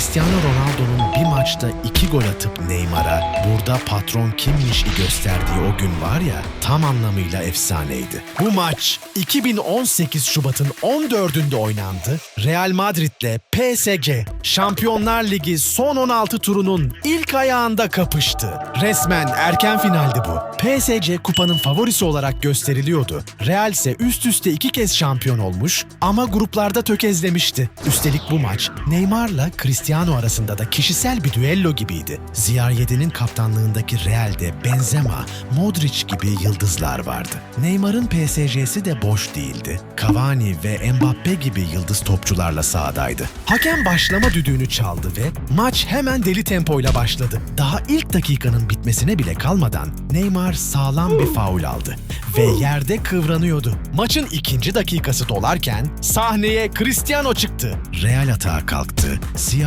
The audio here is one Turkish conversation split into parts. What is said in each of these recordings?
Cristiano Ronaldo'nun bir maçta iki gol atıp Neymar'a burada patron kimmiş gösterdiği o gün var ya tam anlamıyla efsaneydi. Bu maç 2018 Şubat'ın 14'ünde oynandı. Real Madrid'le PSG Şampiyonlar Ligi son 16 turunun ilk ayağında kapıştı. Resmen erken finaldi bu. PSG kupanın favorisi olarak gösteriliyordu. Real ise üst üste iki kez şampiyon olmuş ama gruplarda tökezlemişti. Üstelik bu maç Neymar'la Cristiano arasında da kişisel bir düello gibiydi. Ziyar 7'nin kaptanlığındaki Real'de Benzema, Modric gibi yıldızlar vardı. Neymar'ın PSG'si de boş değildi. Cavani ve Mbappe gibi yıldız topçularla sahadaydı. Hakem başlama düdüğünü çaldı ve maç hemen deli tempoyla başladı. Daha ilk dakikanın bitmesine bile kalmadan Neymar sağlam bir faul aldı ve yerde kıvranıyordu. Maçın ikinci dakikası dolarken sahneye Cristiano çıktı. Real atağa kalktı.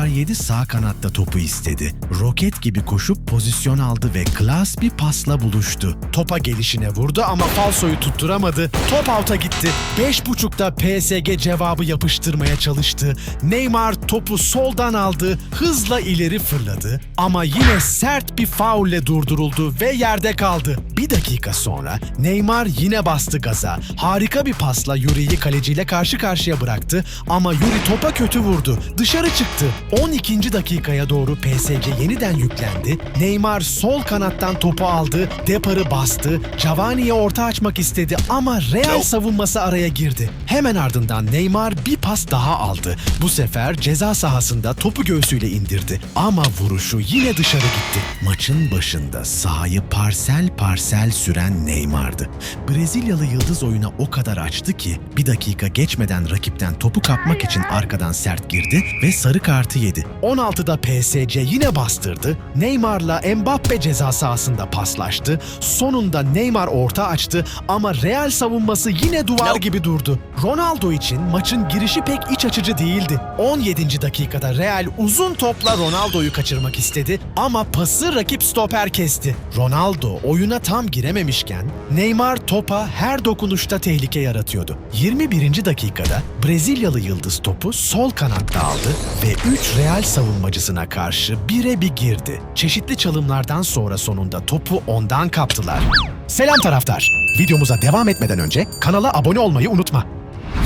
CR7 sağ kanatta topu istedi. Roket gibi koşup pozisyon aldı ve klas bir pasla buluştu. Topa gelişine vurdu ama falsoyu tutturamadı. Top out'a gitti. 5.5'da PSG cevabı yapıştırmaya çalıştı. Neymar topu soldan aldı, hızla ileri fırladı ama yine sert bir faulle durduruldu ve yerde kaldı. Bir dakika sonra Neymar yine bastı gaza. Harika bir pasla Yuri'yi kaleciyle karşı karşıya bıraktı ama Yuri topa kötü vurdu. Dışarı çıktı. 12. dakikaya doğru PSG yeniden yüklendi. Neymar sol kanattan topu aldı, Depar'ı bastı, Cavani'ye orta açmak istedi ama Real savunması araya girdi. Hemen ardından Neymar bir pas daha aldı. Bu sefer ceza sahasında topu göğsüyle indirdi ama vuruşu yine dışarı gitti. Maçın başında sahayı parsel parsel süren Neymar'dı. Brezilyalı yıldız oyuna o kadar açtı ki bir dakika geçmeden rakipten topu kapmak için arkadan sert girdi ve sarı kartı yedi. 16'da PSG yine bastırdı. Neymar'la Mbappe ceza sahasında paslaştı. Sonunda Neymar orta açtı ama Real savunması yine duvar gibi durdu. Ronaldo için maçın girişi pek iç açıcı değildi. 17. dakikada Real uzun topla Ronaldo'yu kaçırmak istedi ama pası rakip stoper kesti. Ronaldo oyuna tam girememişken Neymar topa her dokunuşta tehlike yaratıyordu. 21. dakikada Brezilyalı yıldız topu sol kanatta aldı ve 3 Real savunmacısına karşı bire bir girdi. Çeşitli çalımlardan sonra sonunda topu ondan kaptılar. Selam taraftar. Videomuza devam etmeden önce kanala abone olmayı unutma.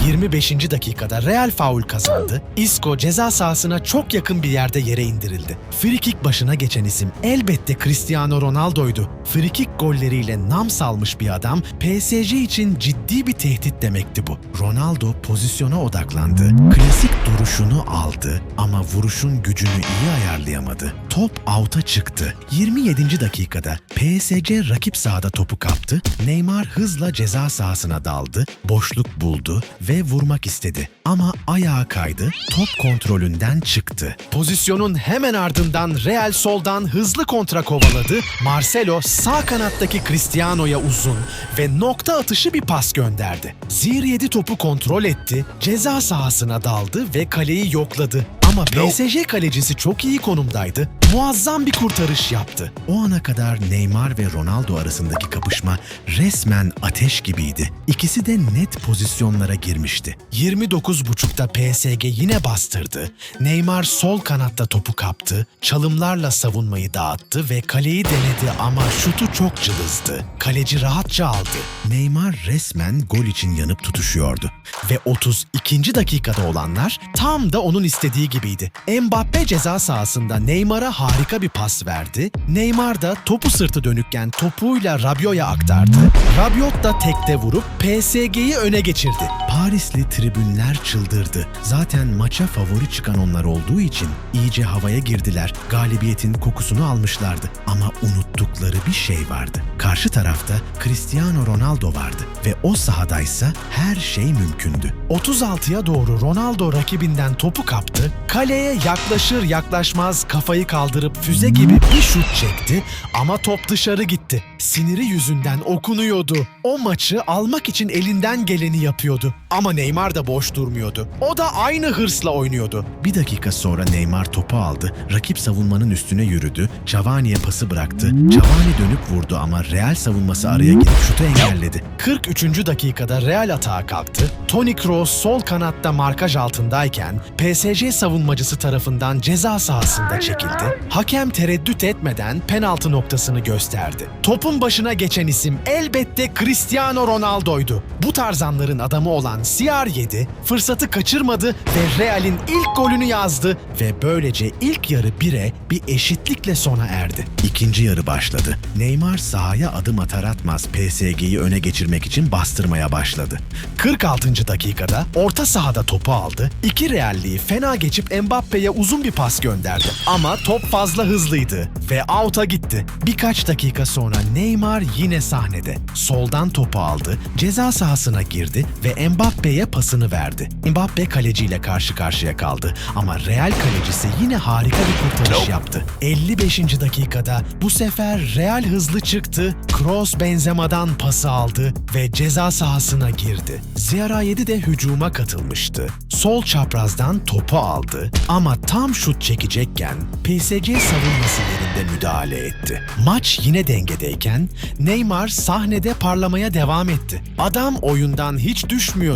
25. dakikada Real faul kazandı. Isco ceza sahasına çok yakın bir yerde yere indirildi. Frikik başına geçen isim elbette Cristiano Ronaldo'ydu. Frikik golleriyle nam salmış bir adam PSG için ciddi bir tehdit demekti bu. Ronaldo pozisyona odaklandı. Klasik duruşunu aldı ama vuruşun gücünü iyi ayarlayamadı. Top out'a çıktı. 27. dakikada PSG rakip sahada topu kaptı. Neymar hızla ceza sahasına daldı, boşluk buldu ve vurmak istedi. Ama ayağa kaydı, top kontrolünden çıktı. Pozisyonun hemen ardından Real soldan hızlı kontra kovaladı. Marcelo sağ kanattaki Cristiano'ya uzun ve nokta atışı bir pas gönderdi. Zir 7 topu kontrol etti, ceza sahasına daldı ve kaleyi yokladı. Ama PSG kalecisi çok iyi konumdaydı. Muazzam bir kurtarış yaptı. O ana kadar Neymar ve Ronaldo arasındaki kapışma resmen ateş gibiydi. İkisi de net pozisyonlara girmişti. 29.5'ta PSG yine bastırdı. Neymar sol kanatta topu kaptı, çalımlarla savunmayı dağıttı ve kaleyi denedi ama şutu çok cılızdı. Kaleci rahatça aldı. Neymar resmen gol için yanıp tutuşuyordu. Ve 32. dakikada olanlar tam da onun istediği gibiydi. Mbappe ceza sahasında Neymar'a harika bir pas verdi. Neymar da topu sırtı dönükken topuyla Rabiot'a aktardı. Rabiot da tekte vurup PSG'yi öne geçirdi. Parisli tribünler çıldırdı. Zaten maça favori çıkan onlar olduğu için iyice havaya girdiler. Galibiyetin kokusunu almışlardı. Ama unuttukları bir şey vardı. Karşı tarafta Cristiano Ronaldo vardı ve o sahadaysa her şey mümkündü. 36'ya doğru Ronaldo rakibinden topu kaptı. Kaleye yaklaşır yaklaşmaz kafayı kaldırıp füze gibi bir şut çekti ama top dışarı gitti. Siniri yüzünden okunuyordu. O maçı almak için elinden geleni yapıyordu. Ama Neymar da boş durmuyordu. O da aynı hırsla oynuyordu. Bir dakika sonra Neymar topu aldı. Rakip savunmanın üstüne yürüdü. Cavani'ye pası bıraktı. Cavani dönüp vurdu ama Real savunması araya girip şutu engelledi. 43. dakikada Real atağa kalktı. Toni Kroos sol kanatta markaj altındayken PSG savunmacısı tarafından ceza sahasında çekildi. Hakem tereddüt etmeden penaltı noktasını gösterdi. Topun başına geçen isim elbette Cristiano Ronaldo'ydu. Bu tarzanların adamı olan CR7 fırsatı kaçırmadı ve Real'in ilk golünü yazdı ve böylece ilk yarı 1'e bir eşitlikle sona erdi. İkinci yarı başladı. Neymar sahaya adım atar atmaz PSG'yi öne geçirmek için bastırmaya başladı. 46. dakikada orta sahada topu aldı. İki Realliyi fena geçip Mbappe'ye uzun bir pas gönderdi. Ama top fazla hızlıydı ve out'a gitti. Birkaç dakika sonra Neymar yine sahnede. Soldan topu aldı, ceza sahasına girdi ve Mbappe'ye pasını verdi. Mbappe kaleciyle karşı karşıya kaldı ama Real kalecisi yine harika bir kurtarış yaptı. 55. dakikada bu sefer Real hızlı çıktı, Kroos Benzema'dan pası aldı ve ceza sahasına girdi. Ziyara 7 de hücuma katılmıştı. Sol çaprazdan topu aldı ama tam şut çekecekken PSG savunması yerinde müdahale etti. Maç yine dengedeyken Neymar sahnede parlamaya devam etti. Adam oyundan hiç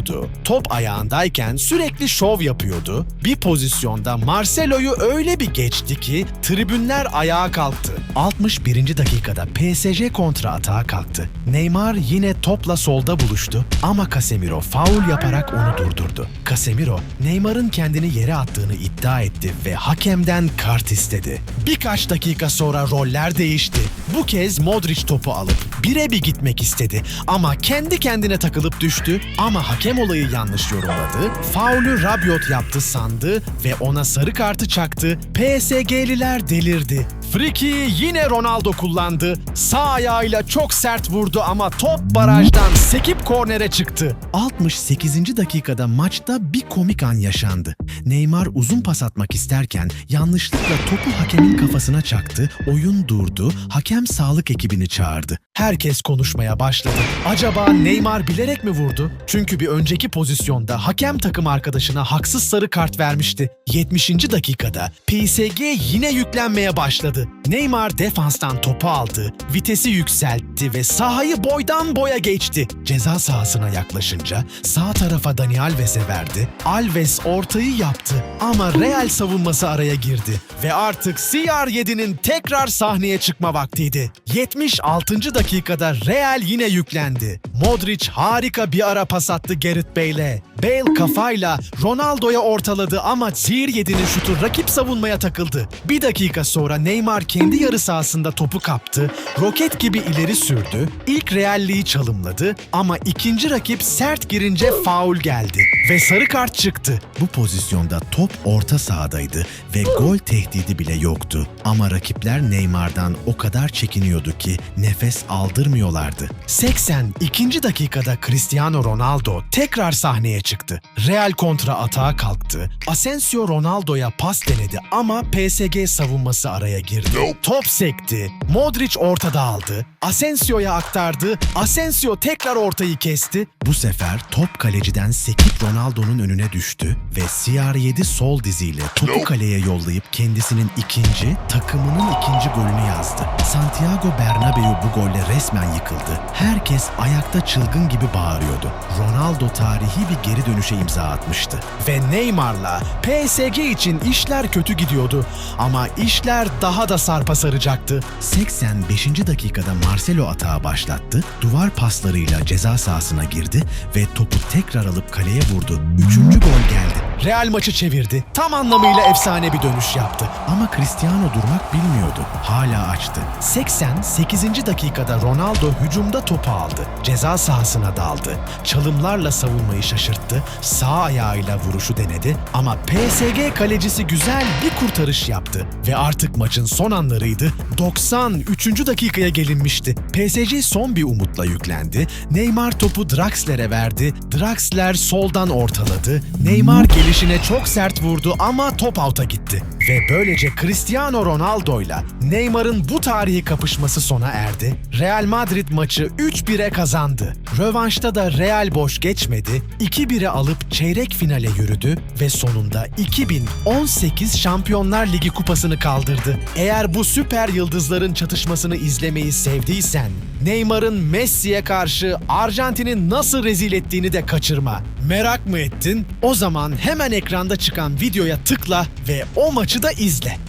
düşmüyordu. Top ayağındayken sürekli şov yapıyordu. Bir pozisyonda Marcelo'yu öyle bir geçti ki tribünler ayağa kalktı. 61. dakikada PSG kontra atağa kalktı. Neymar yine topla solda buluştu ama Casemiro faul yaparak onu durdurdu. Casemiro, Neymar'ın kendini yere attığını iddia etti ve hakemden kart istedi. Birkaç dakika sonra roller değişti. Bu kez Modric topu alıp bire bir gitmek istedi ama kendi kendine takılıp düştü ama hakem olayı yanlış yorumladı. Faulü Rabiot yaptı sandı ve ona sarı kartı çaktı. PSG'liler delirdi. Friki yine Ronaldo kullandı. Sağ ayağıyla çok sert vurdu ama top barajdan sekip kornere çıktı. 68. dakikada maçta bir komik an yaşandı. Neymar uzun pas atmak isterken yanlışlıkla topu hakemin kafasına çaktı, oyun durdu, hakem sağlık ekibini çağırdı. Herkes konuşmaya başladı. Acaba Neymar bilerek mi vurdu? Çünkü bir önceki pozisyonda hakem takım arkadaşına haksız sarı kart vermişti. 70. dakikada PSG yine yüklenmeye başladı vardı. Neymar defanstan topu aldı, vitesi yükseltti ve sahayı boydan boya geçti. Ceza sahasına yaklaşınca sağ tarafa Dani Alves'e verdi. Alves ortayı yaptı ama Real savunması araya girdi ve artık CR7'nin tekrar sahneye çıkma vaktiydi. 76. dakikada Real yine yüklendi. Modric harika bir ara pas attı Gerrit Bale'e. Bale kafayla Ronaldo'ya ortaladı ama CR7'nin şutu rakip savunmaya takıldı. Bir dakika sonra Neymar kendi yarı sahasında topu kaptı, roket gibi ileri sürdü, ilk Realliği çalımladı ama ikinci rakip sert girince faul geldi ve sarı kart çıktı. Bu pozisyonda top orta sahadaydı ve gol tehdidi bile yoktu. Ama rakipler Neymar'dan o kadar çekiniyordu ki nefes aldırmıyorlardı. 82. dakikada Cristiano Ronaldo tekrar sahneye çıktı. Real kontra atağa kalktı. Asensio Ronaldo'ya pas denedi ama PSG savunması araya girdi. Top sekti. Modric ortada aldı. Asensio'ya aktardı. Asensio tekrar ortayı kesti. Bu sefer top kaleciden sekip Ronaldo'nun önüne düştü ve CR7 sol diziyle topu kaleye yollayıp kendisinin ikinci, takımının ikinci golünü yazdı. Santiago Bernabeu bu golle resmen yıkıldı. Herkes ayakta çılgın gibi bağırıyordu. Ronaldo tarihi bir geri dönüşe imza atmıştı. Ve Neymar'la PSG için işler kötü gidiyordu. Ama işler daha da sarpa saracaktı. 85. dakikada Marcelo atağı başlattı. Duvar paslarıyla ceza sahasına girdi ve topu tekrar alıp kaleye vurdu. Üçüncü gol geldi. Real maçı çevirdi. Tam anlamıyla efsane bir dönüş yaptı. Ama Cristiano durmak bilmiyordu. Hala açtı. 88. dakikada Ronaldo hücumda topu aldı. Ceza sahasına daldı. Çalımlarla savunmayı şaşırttı. Sağ ayağıyla vuruşu denedi ama PSG kalecisi güzel bir kurtarış yaptı ve artık maçın son anlarıydı. 93. dakikaya gelinmişti. PSG son bir umutla yüklendi. Neymar topu Draxler'e verdi. Draxler soldan ortaladı. Neymar gelişine çok sert vurdu ama top out'a gitti. Ve böylece Cristiano Ronaldo'yla Neymar'ın bu tarihi kapışması sona erdi. Real Madrid maçı 3-1'e kazandı. Rövanşta da Real boş geçmedi. 2-1'e alıp çeyrek finale yürüdü ve sonunda 2018 Şampiyonlar Ligi kupasını kaldırdı. Eğer bu süper yıldızların çatışmasını izlemeyi sevdiysen, Neymar'ın Messi'ye karşı Arjantin'i nasıl rezil ettiğini de kaçırma. Merak mı ettin? O zaman hemen ekranda çıkan videoya tıkla ve o maçı da izle.